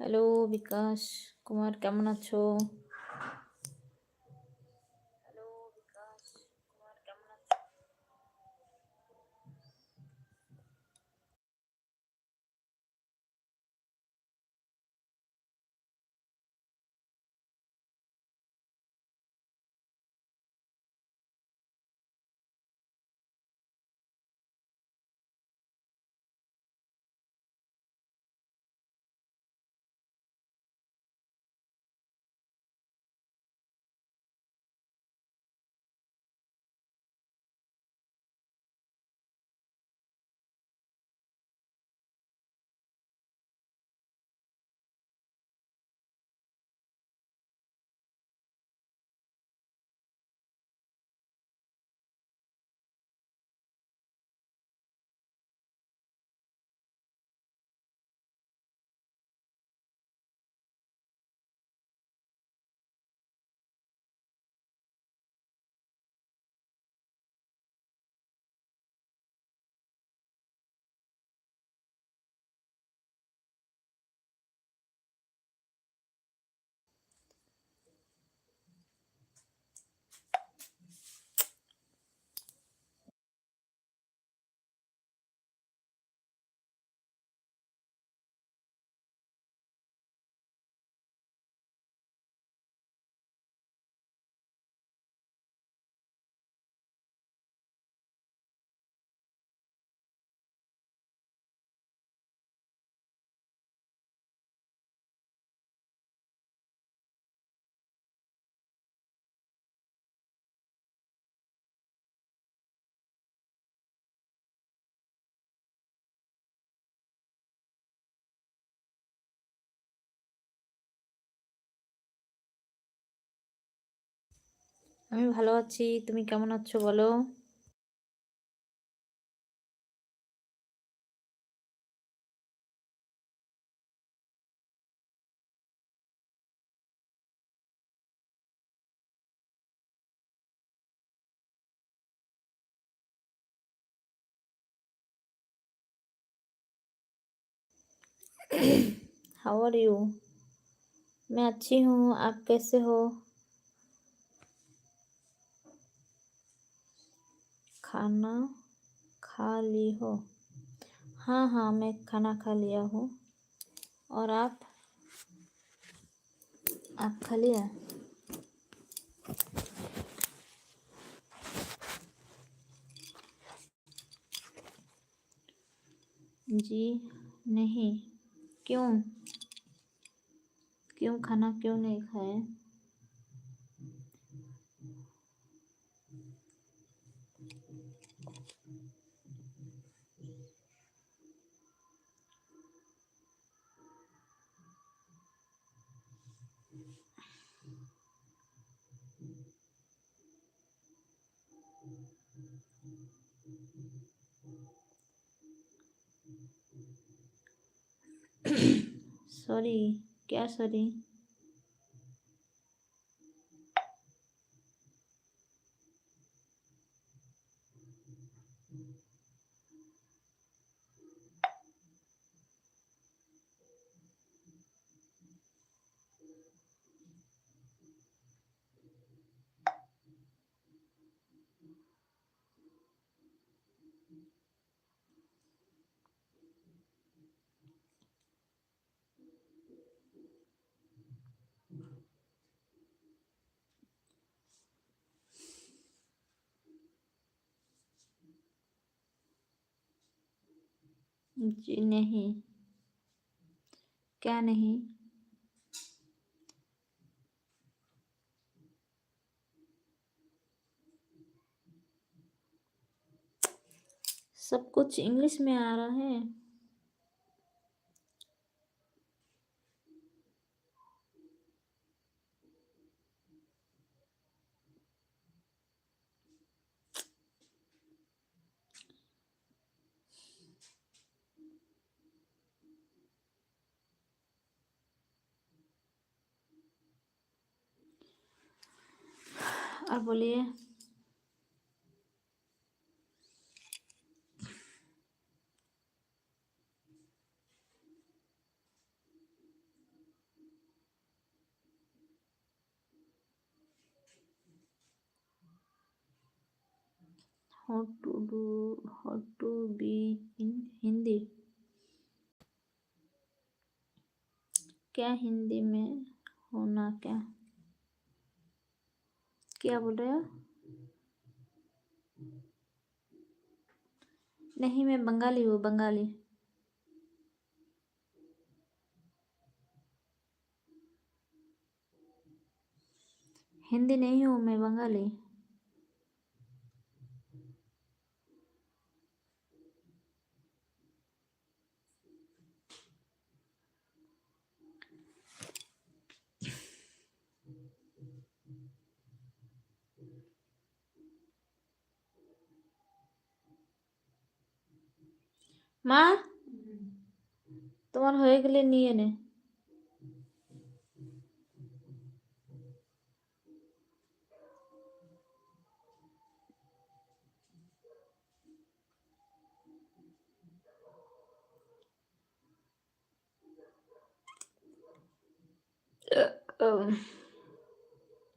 Hello বিকাশ কুমার কেমন আছো? আমি ভালো আছি তুমি কেমন আছো বলো हाउ आर यू मैं अच्छी हूँ आप कैसे हो खाना खा ली हो? हाँ हाँ मैं खाना खा लिया हूँ। और आप? आप खा लिया? जी, नहीं। क्यों? क्यों खाना क्यों नहीं खाए सॉरी क्या सॉरी जी नहीं। क्या नहीं? सब कुछ इंग्लिश में आ रहा है। और बोलिए। How to do how to be in Hindi क्या हिंदी में होना क्या? क्या बोल रहे हो? नहीं मैं बंगाली हूँ बंगाली। हिंदी नहीं हूँ मैं बंगाली। মা তোমার হয়ে গেলে নিয়ে নে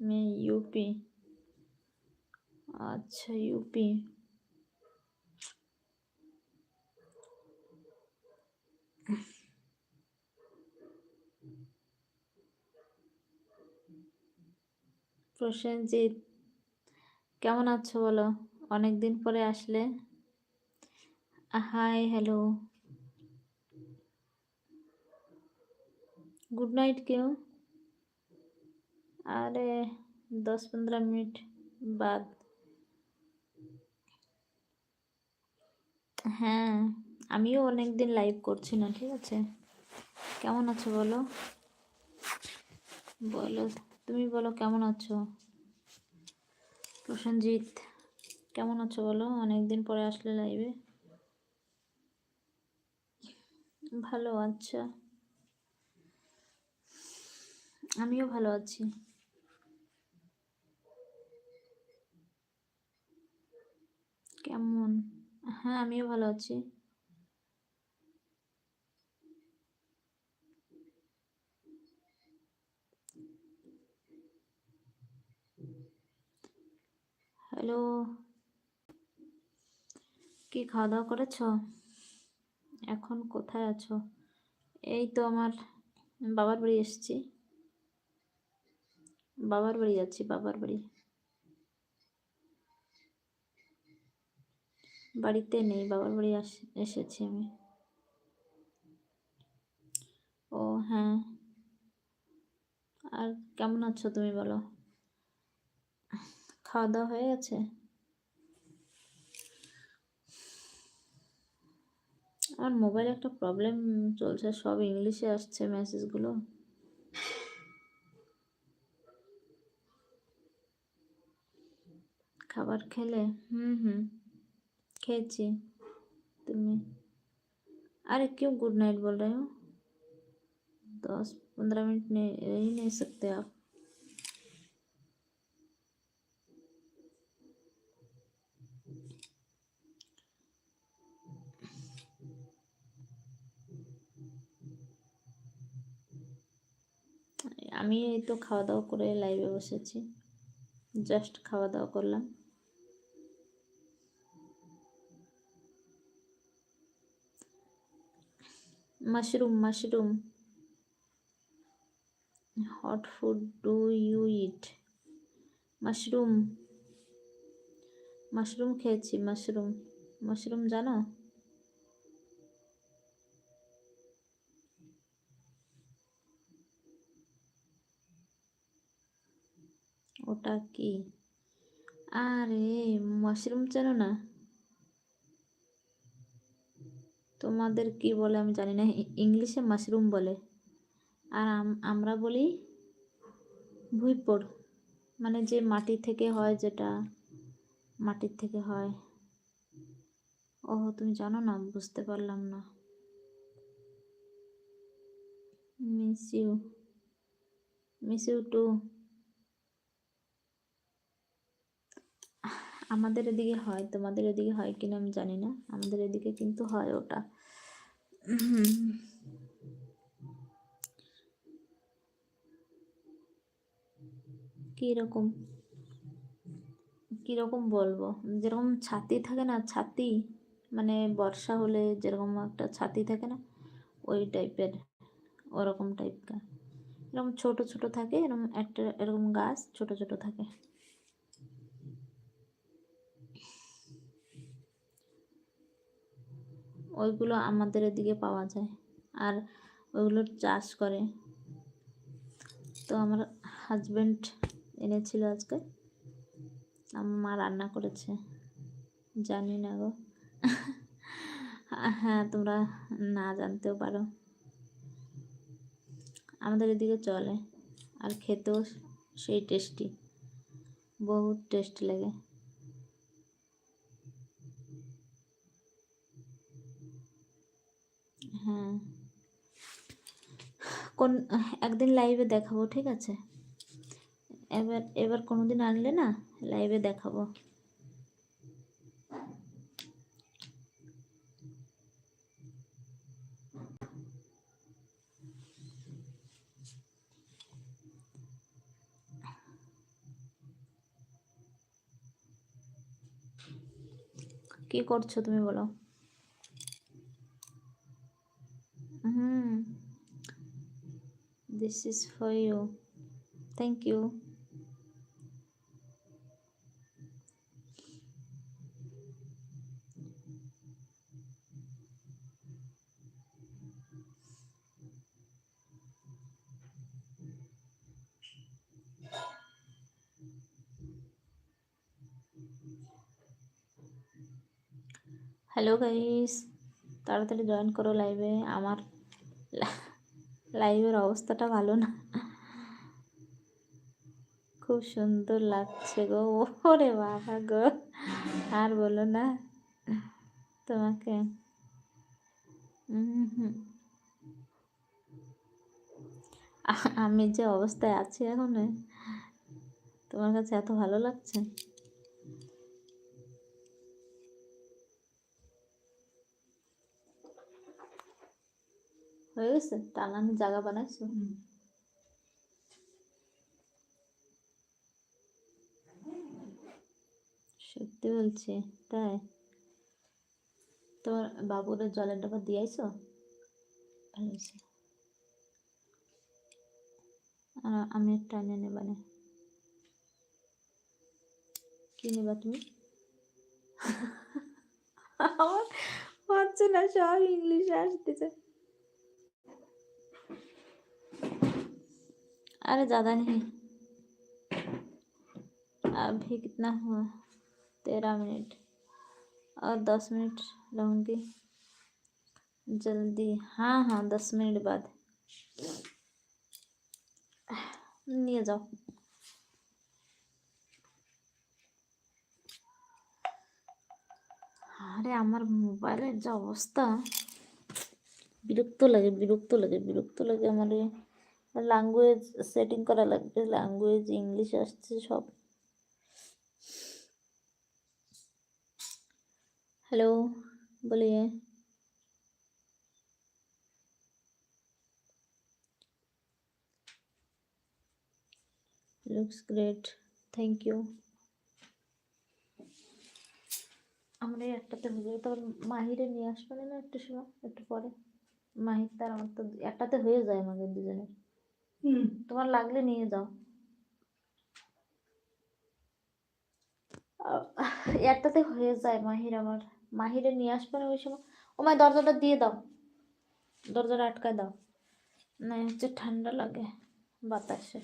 मैं यूपी अच्छा यूपी প্রসেনজিৎ কেমন আছো বলো অনেক দিন পরে আসলে হাই হ্যালো गुड नाइट क्यों अरे दस पंद्रह मिनट बाद হ্যাঁ আমিও অনেক দিন লাইভ করছি না ঠিক আছে কেমন আছো বলো বলো তুমি বলো, কেমন আছো? প্রসেনজিৎ, কেমন আছো বলো? অনেক দিন পরে আসলে লাইভে ভালো আচ্ছা। আমিও ভালো আছি। কেমন? হ্যাঁ আমিও ভালো আছি। হ্যালো। কি খাওয়া দাওয়া করেছ? এখন কোথায় আছো? এই তো আমার বাবার বাড়ি এসেছি। বাবার বাড়ি যাচ্ছি, বাবার বাড়ি। বাড়িতে নেই, বাবার বাড়ি এসেছি আমি। ও হ্যাঁ। আর কেমন আছো তুমি বলো? খাওয়া দাওয়া হয়ে গেছে আমার মোবাইলে একটা প্রবলেম চলছে সব ইংলিশে আসছে মেসেজগুলো খাবার খেলে হুম হুম खेची तुम्हें अरे क्यों गुड नाइट बोल रहे हो दस पंद्रह मिनट नहीं रह नहीं सकते आप আমি এই তো খাওয়া দাওয়া করে লাইভে বসেছি। জাস্ট খাওয়া দাওয়া করলাম। Mushroom mushroom. Hot food, do you eat? Mushroom. Mushroom খেয়েছি, মাশরুম। মাশরুম জানো? ওটা কি? আরে মাশরুম চেনো না? তোমাদের কি বলে আমি জানি না ইংলিশে মাশরুম বলে। আর আমরা বলি ভুইপোড় মানে যে মাটি থেকে হয় যেটা, মাটির থেকে হয়। ও তুমি জানো না, বুঝতে পারলাম না। Miss you miss you too আমাদের এদিকে হয়, তোমাদের এদিকে হয় কিনা আমি জানি না। আমাদের এদিকে কিন্তু হয় ওটা। কীরকম? কীরকম বলব? যেরকম ছাতি থাকে না, ছাতি মানে বর্ষা হলে যেরকম একটা ছাতি থাকে না, ওই টাইপের, ওরকম টাইপকার। এরকম ছোট ছোট থাকে, এরকম একটা, এরকম গাছ ছোট ছোট থাকে। ওইগুলো আমাদের এদিকে পাওয়া যায় আর ওইগুলোর চাষ করে। তো আমার হাজব্যান্ড এনেছিল আজকে। আমার মা রান্না করেছে। জানি না গো। হ্যাঁ তোমরা না জানতেও পারো। আমাদের এদিকে চলে। আর খেতেও সেই টেস্টি বহুত টেস্টি লাগে। হ্যাঁ কোন, একদিন লাইভে দেখাবো, ঠিক আছে? এবার এবার কোনো দিন আনলে না লাইভে দেখাবো। কি করছ তুমি বলো হুম this is for you thank you hello guys তাড়াতাড়ি জয়েন করো লাইভে আমার লাইভের অবস্থাটা ভালো না। খুব সুন্দর লাগছে গো। ওরে বাবা গো। আর বলো না, তোমাকে। আমি যে অবস্থায় আছি এখন, তোমার কাছে এত ভালো লাগছে? হয়ে গেছে টানানোর জায়গা বানাইছো? সত্যি বলছি তাই? তোমার বাবুরে জলের ডাবা দিয়েছ? ভালো হয়েছে। আর আমি একটা এনে নেবানে কি নেবা তুমি? আমার হচ্ছে না সব ইংলিশে আসতেছে। अरे ज़्यादा नहीं अभी कितना हुआ तेरह मिनट और दस मिनट रहूँगी जल्दी हाँ हाँ दस मिनट बाद নিয়ে যাও আরে আমার মোবাইলের যা অবস্থা বিরক্ত লাগে বিরক্ত লাগে বিরক্ত লাগে আমার ল্যাঙ্গুয়েজ সেটিং করা লাগবে ল্যাঙ্গুয়েজ ইংলিশ আসছে সব। হ্যালো বলিए লুকস গ্রেট থ্যাংক ইউ আমরা এই একটাতে হয়ে যাবে, তারপর মাহিরে নিয়ে আসবে না একটু সময়, একটু পরে? মাহির তার আমার তো একটাতে হয়ে যায় আমাদের দুজনের। তোমার লাগলে নিয়ে যাও। একটাতে হয়ে যায় মাহির আমার। মাহিরে নিয়ে আসবে না ওই সময়। ও মায় দরজাটা দিয়ে দাও। দরজাটা আটকায় দাও। না হচ্ছে ঠান্ডা লাগে বাতাসে।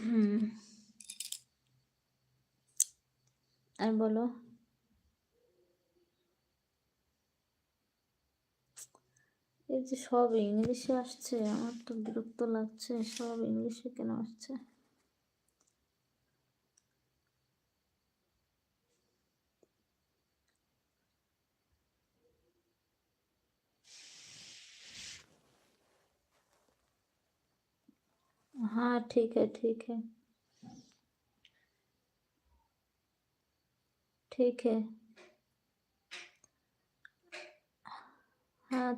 হুম। আর বলো। এই যে সব ইংলিশে আসছে আমার তো বিরক্ত লাগছে সব ইংলিশে কেন আসছে हाँ ठीक है ठीक है ठीक है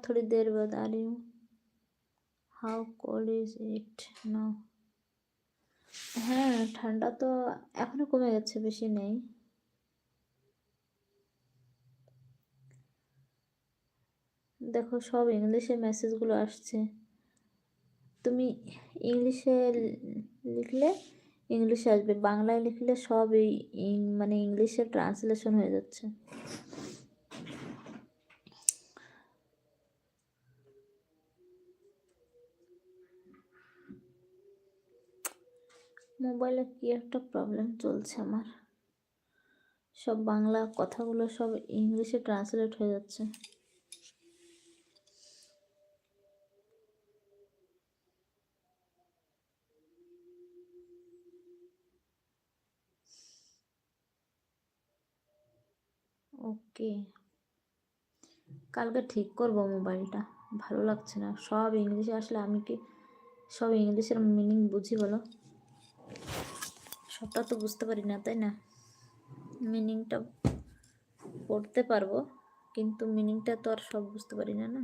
थोड़ी देर बाद आ रही हूँ how cold is it now হ্যাঁ ঠান্ডা তো এখনো কমে গেছে বেশি নেই দেখো সব ইংলিশে মেসেজগুলো আসছে তুমি ইংলিশে লিখলে ইংলিশে আসবে বাংলায় লিখলে সব এই ইং- মানে ইংলিশে ট্রান্সলেশন হয়ে যাচ্ছে মোবাইলে কি একটা প্রবলেম চলছে আমার। সব বাংলা কথাগুলো সব ইংলিশে ট্রান্সলেট হয়ে যাচ্ছে। ওকে কালকে ঠিক করব মোবাইলটা। ভালো লাগছে না। সব ইংলিশে আসলে আমি কি সব ইংলিশের মিনিং বুঝি বলো? সবটা তো বুঝতে পারি না, তাই না? মিনিংটা পড়তে পারব, কিন্তু মিনিংটা তো আর সব বুঝতে পারি না না?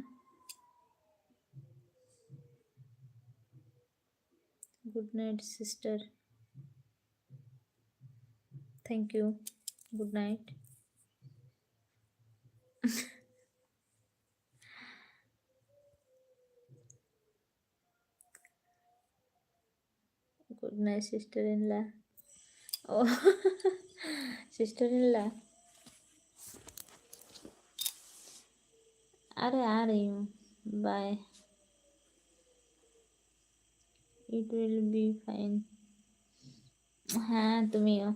Good night sister thank you good night good night sister in ও সিস্টারিল্লা আরে, আর you bye. It will be fine হ্যাঁ তুমিও।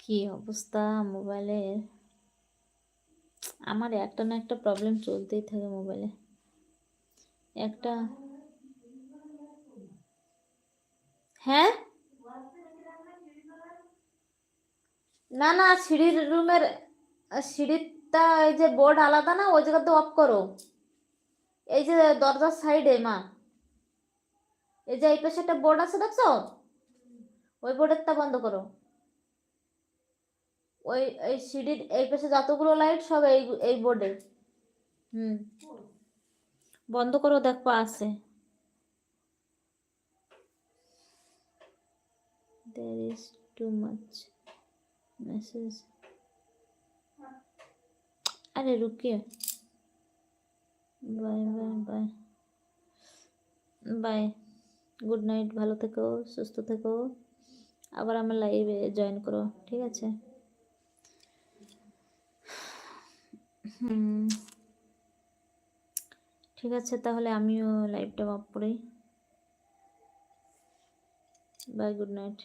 কি অবস্থা মোবাইলের? আমার একটা না একটা প্রবলেম চলতেই থাকে মোবাইলে একটা হ্যাঁ? না না, সিঁড়ির রুমের সিঁড়িটা এই যে বোর্ড আলাদা না, ওই জায়গাতে অফ করো। এই যে দরজার সাইডে মা। এই যে এই পাশে একটা বোর্ড আছে, দেখছ? ওই বোর্ডেরটা বন্ধ করো। ওই এই সিঁড়ির এই পাশে যতগুলো লাইট সব এই এই বোর্ডে হুম বন্ধ করো দেখো আছে there is too much message अरे रुकिए bye bye bye bye good night ভালো থেকো সুস্থ থেকো আবার আমার লাইভে জয়েন করো ঠিক আছে হুম। ঠিক আছে তাহলে আমিও লাইভটা অফ করি। By good night